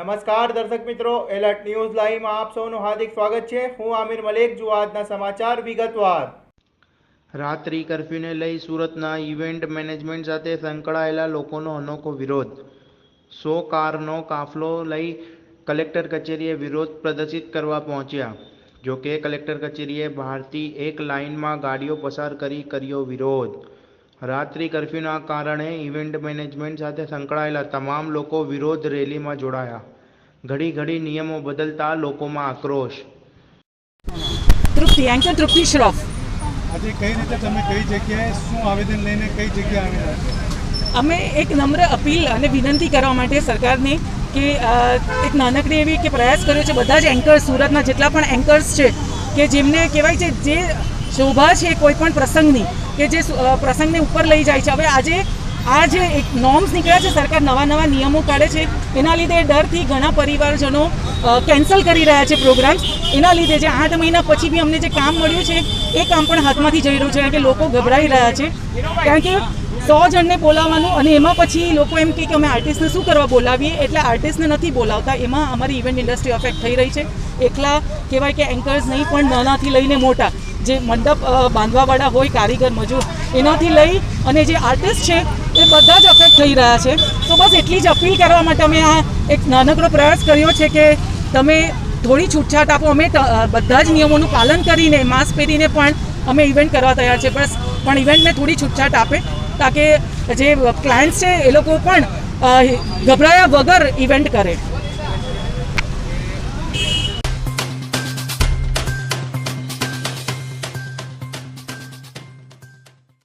નમસ્કાર દર્શક મિત્રો, એલર્ટ ન્યૂઝ લાઈવમાં આપ સૌનું હાર્દિક સ્વાગત છે. હું આમિર મલેક જુઓ આજના સમાચાર વિગતવાર. રાત્રિ કર્ફ્યુને લઈ સુરતના ઇવેન્ટ મેનેજમેન્ટ સાથે સંકળાયેલા લોકોનો અનોખો વિરોધ. સો કારનો કાફલો લઈ કલેક્ટર કચેરીએ વિરોધ પ્રદર્શિત કરવા પહોંચ્યા. જોકે કલેક્ટર કચેરીએ બહારથી એક લાઇનમાં ગાડીઓ પસાર કરી કર્યો વિરોધ. રાત્રિ કર્ફ્યુના કારણે ઇવેન્ટ મેનેજમેન્ટ સાથે સંકળાયેલા તમામ લોકો વિરોધ રેલીમાં જોડાયા. ઘડી ઘડી નિયમો બદલતા લોકોમાં આક્રોશ. તૃપ્તિ એન્કર તૃપ્તિ શ્રોફ. આજે કઈ રીતે તમે કઈ જગ્યાએ શું આવેદન લઈને કઈ જગ્યાએ આવ્યા અમે એક નમ્ર અપીલ અને વિનંતી કરવા માટે સરકારને કે એક નાનકડી એવી કે પ્રયાસ કર્યો છે બધા જ એન્કર્સ સુરતના જેટલા પણ એન્કર્સ છે કે જેમને કહેવાય છે જે શોભા છે કોઈ પણ પ્રસંગની કે જે પ્રસંગને ઉપર લઈ જાય છે. હવે આજે આ જે એક નોર્મ્સ નીકળ્યા છે. સરકાર નવા નવા નિયમો કાઢે છે. એના લીધે ડરથી ઘણા પરિવારજનો કેન્સલ કરી રહ્યા છે પ્રોગ્રામ્સ એના લીધે જે આઠ મહિના પછી બી અમને જે કામ મળ્યું છે, એ કામ પણ હાથમાંથી જઈ રહ્યું છે, કારણ કે લોકો ગભરાઈ રહ્યા છે. કારણ કે સો જણને બોલાવવાનું અને એમાં પછી લોકો એમ કે અમે આર્ટિસ્ટને શું કરવા બોલાવીએ? એટલે આર્ટિસ્ટને નથી બોલાવતા. એમાં અમારી ઇવેન્ટ ઇન્ડસ્ટ્રી અફેક્ટ થઈ રહી છે. એકલા કહેવાય કે એન્કર્સ નહીં, પણ નાનાથી લઈને મોટા. જે મંડપ બાંધવાવાળા હોય, કારીગર, મજૂર, એનાથી લઈ અને જે આર્ટિસ્ટ છે, એ બધા જ અફેક્ટ થઈ રહ્યા છે. તો બસ એટલી જ અપીલ કરવા માટે અમે આ એક નાનકડો પ્રયાસ કર્યો છે કે તમે થોડી છૂટછાટ આપો. અમે બધા જ નિયમોનું પાલન કરીને, માસ્ક પહેરીને પણ અમે ઇવેન્ટ કરવા તૈયાર છે. બસ, પણ ઇવેન્ટને થોડી છૂટછાટ આપે તાકે જે ક્લાયન્ટ્સ છે, એ લોકો પણ ગભરાયા વગર ઇવેન્ટ કરે.